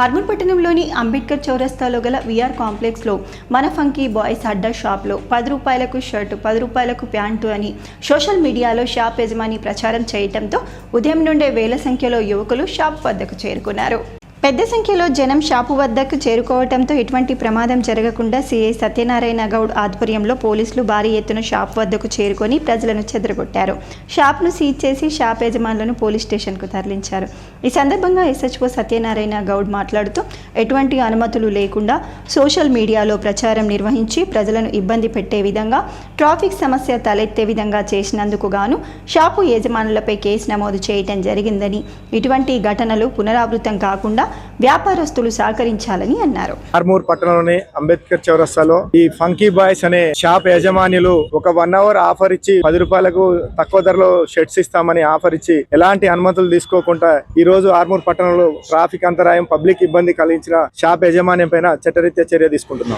ఆర్మూర్ పట్టణంలోని అంబేద్కర్ చౌరస్తాలో గల విఆర్ కాంప్లెక్స్లో మన ఫంకీ బాయ్స్ అడ్డా షాప్లో పది రూపాయలకు షర్టు పది రూపాయలకు ప్యాంటు అని సోషల్ మీడియాలో షాప్ యజమాని ప్రచారం చేయటంతో ఉదయం నుండే వేల సంఖ్యలో యువకులు షాప్ వద్దకు చేరుకున్నారు. పెద్ద సంఖ్యలో జనం షాపు వద్దకు చేరుకోవడంతో ఎటువంటి ప్రమాదం జరగకుండా సీఐ సత్యనారాయణ గౌడ్ ఆధ్వర్యంలో పోలీసులు భారీ ఎత్తున షాప్ వద్దకు చేరుకొని ప్రజలను చెదరగొట్టారు. షాప్ను సీజ్ చేసి షాప్ యజమానులను పోలీస్ స్టేషన్కు తరలించారు. ఈ సందర్భంగా ఎస్హెచ్ఓ సత్యనారాయణ గౌడ్ మాట్లాడుతూ ఎటువంటి అనుమతులు లేకుండా సోషల్ మీడియాలో ప్రచారం నిర్వహించి ప్రజలను ఇబ్బంది పెట్టే విధంగా ట్రాఫిక్ సమస్య తలెత్తే విధంగా చేసినందుకు గాను షాపు యజమానులపై కేసు నమోదు చేయటం జరిగిందని ఇటువంటి ఘటనలు పునరావృతం కాకుండా వ్యాపారస్తులు సహకరించాలని అన్నారు. ఆర్మూర్ పట్టణంలోని అంబేద్కర్ చౌరస్తాలో ఈ ఫంకీ బాయ్స్ అనే షాప్ యజమానులు ఒక వన్ అవర్ ఆఫర్ ఇచ్చి పది రూపాయలకు తక్కువ ధరలో షర్ట్స్ ఇస్తామని ఆఫర్ ఇచ్చి ఎలాంటి అనుమతులు తీసుకోకుండా ఈ రోజు ఆర్మూర్ పట్టణంలో ట్రాఫిక్ అంతరాయం పబ్లిక్ ఇబ్బంది కలిగించిన షాప్ యజమాన్యం పైన చట్టరీత్యా చర్య తీసుకుంటున్నాం.